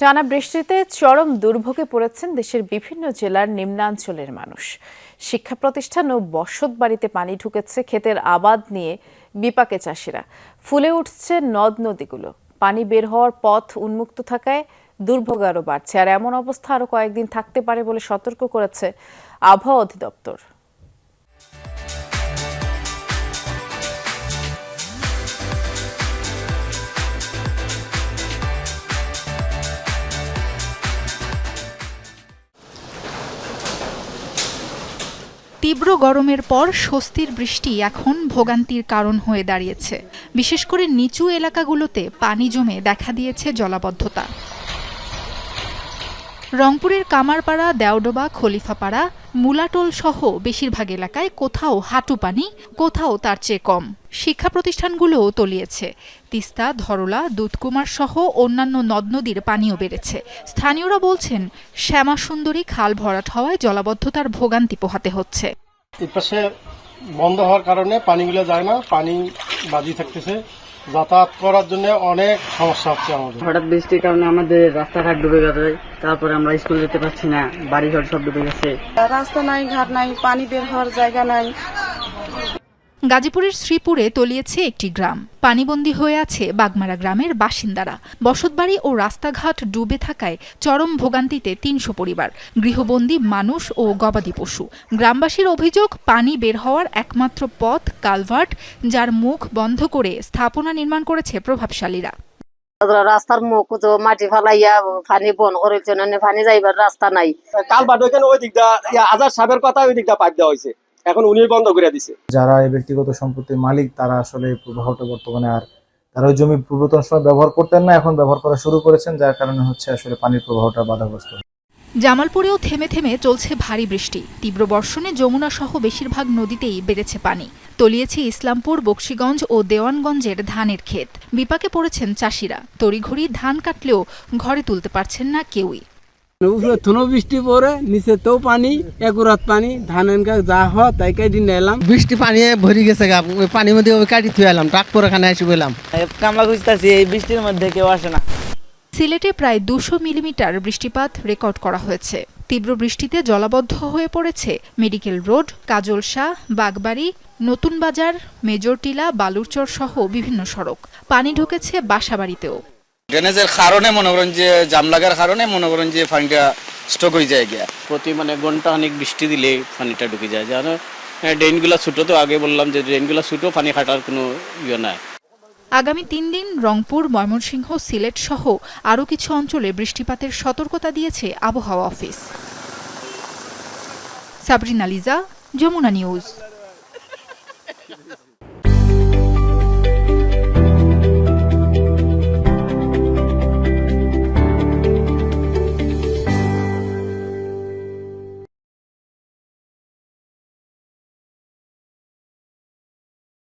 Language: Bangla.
টানা বৃষ্টিতে চরম দুর্ভোগে পড়েছেন দেশের বিভিন্ন জেলার নিম্নাঞ্চলের মানুষ। শিক্ষা প্রতিষ্ঠান ও বসত বাড়িতে পানি ঢুকেছে ক্ষেতের আবাদ নিয়ে বিপাকে চাষিরা। ফুলে উঠছে নদ নদীগুলো। পানি বের হওয়ার পথ উন্মুক্ত থাকায় দুর্ভোগ আরও বাড়ছে। আর এমন অবস্থা আরও কয়েকদিন থাকতে পারে বলে সতর্ক করেছে আবহাওয়া অধিদপ্তর। তীব্র গরমের পর স্বস্তির বৃষ্টি এখন ভোগান্তির কারণ হয়ে দাঁড়িয়েছে। বিশেষ করে নিচু এলাকাগুলোতে পানি জমে দেখা দিয়েছে জলাবদ্ধতা। রংপুরের কামারপাড়া, দেওডোবা, খলিফাপাড়া, মুলাটোল সহ বেশিরভাগ এলাকায় কোথাও হাঁটু পানি, কোথাও তার চেয়ে কম। শিক্ষা প্রতিষ্ঠানগুলোও তলিয়েছে। তিস্তা, ধরলা, দুধকুমার সহ অন্যান্য নদ নদীর পানিও বেড়েছে। স্থানীয়রা বলছেন শ্যামা সুন্দরী খাল ভরাট হওয়ায় জলাবদ্ধতার ভোগান্তি পোহাতে হচ্ছে। বন্ধ হওয়ার কারণে পানিগুলো যায় না, পানি বাজি থাকতেছে। যাতায়াত করার জন্য অনেক সমস্যা হচ্ছে আমাদের। হঠাৎ বৃষ্টির কারণে আমাদের রাস্তাঘাট ডুবে গেছে তারপরে আমরা স্কুল যেতে পারছি না বাড়িঘর সব ডুবে গেছে। রাস্তা নাই ঘাট নাই পানি বের হওয়ার জায়গা নাই। গাজীপুরের শ্রীপুরে তলিয়েছে একটি গ্রাম। পানিবন্দী হয়ে আছে বাগমারা গ্রামের বাসিন্দারা। বসতবাড়ি ও রাস্তাঘাট ডুবে থাকায় চরম ভোগান্তিতে তিনশো পরিবার। গৃহবন্দী মানুষ ও গবাদি পশু। গ্রামবাসীর অভিযোগ পানি বের হওয়ার একমাত্র পথ কালভার্ট যার মুখ বন্ধ করে স্থাপনা নির্মাণ করেছে প্রভাবশালীরা। রাস্তার মুখ তো মাটি ফালাইয়া পানি বন করেছে না পানি যাইবার রাস্তা নাই। কাল বাদ ওইখানে ওই দিকটা আজাদ সাহেবের কথা ওই দিকটা পাইপ দেওয়া হয়েছে। এখন উনি বন্ধ করে দিছে। যারা এই ব্যক্তিগত সম্পত্তির মালিক তারা আসলে এই প্রবাহটা বর্তমানে আর তারা ওই জমি পূর্বতন সময় ব্যবহার করতেন না এখন ব্যবহার করা শুরু করেছেন যার কারণে হচ্ছে আসলে পানির প্রবাহটা বাধাগ্রস্ত। জামালপুরেও থেমে থেমে চলছে ভারী বৃষ্টি। তীব্র বর্ষণে যমুনা সহ বেশিরভাগ নদীতেই বেড়েছে পানি। তলিয়েছে ইসলামপুর বক্সিগঞ্জ ও দেওয়ানগঞ্জের ধানের ক্ষেত। বিপাকে পড়েছেন চাষিরা। তড়িঘড়ি ধান কাটলেও ঘরে তুলতে পারছেন না কেউই। থুনো বৃষ্টি পরে নিচে তো পানি একুরাত পানি ধান এনকা যা হয় তাই কাটি নিলাম। বৃষ্টি পানি ভরি গেছে গা পানির মধ্যে কাটি থুয়ে এলাম ট্রাক পরে এখানে এসে বললাম কামলা খুঁজতেছি এই বৃষ্টির মধ্যে কেউ আসে না। সিলেটে প্রায় দুশো মিলিমিটার বৃষ্টিপাত রেকর্ড করা হয়েছে। তীব্র বৃষ্টিতে জলাবদ্ধ হয়ে পড়েছে মেডিকেল রোড কাজল শাহ বাগবাড়ি নতুন বাজার মেজরটিলা বালুরচর সহ বিভিন্ন সড়ক। পানি ঢুকেছে বাসাবাড়িতেও। ড্রেনেজের কারণে মনে করেন যে জাম লাগার কারণে মনে করেন যে পানিটা স্টক হয়ে যায় গিয়া। প্রতি মানে ঘণ্টা অনেক বৃষ্টি দিলে পানিটা ঢুকে যায়। জানো ড্রেনগুলো ছুটো তো আগে বললাম যে ড্রেনগুলো ছুটো পানি খাটার কোনো ইয়ে নাই। আগামী তিন দিন রংপুর ময়মনসিংহ সিলেট সহ আরও কিছু অঞ্চলে বৃষ্টিপাতের সতর্কতা দিয়েছে আবহাওয়া অফিস। সাবরিনা লিজা যমুনা নিউজ।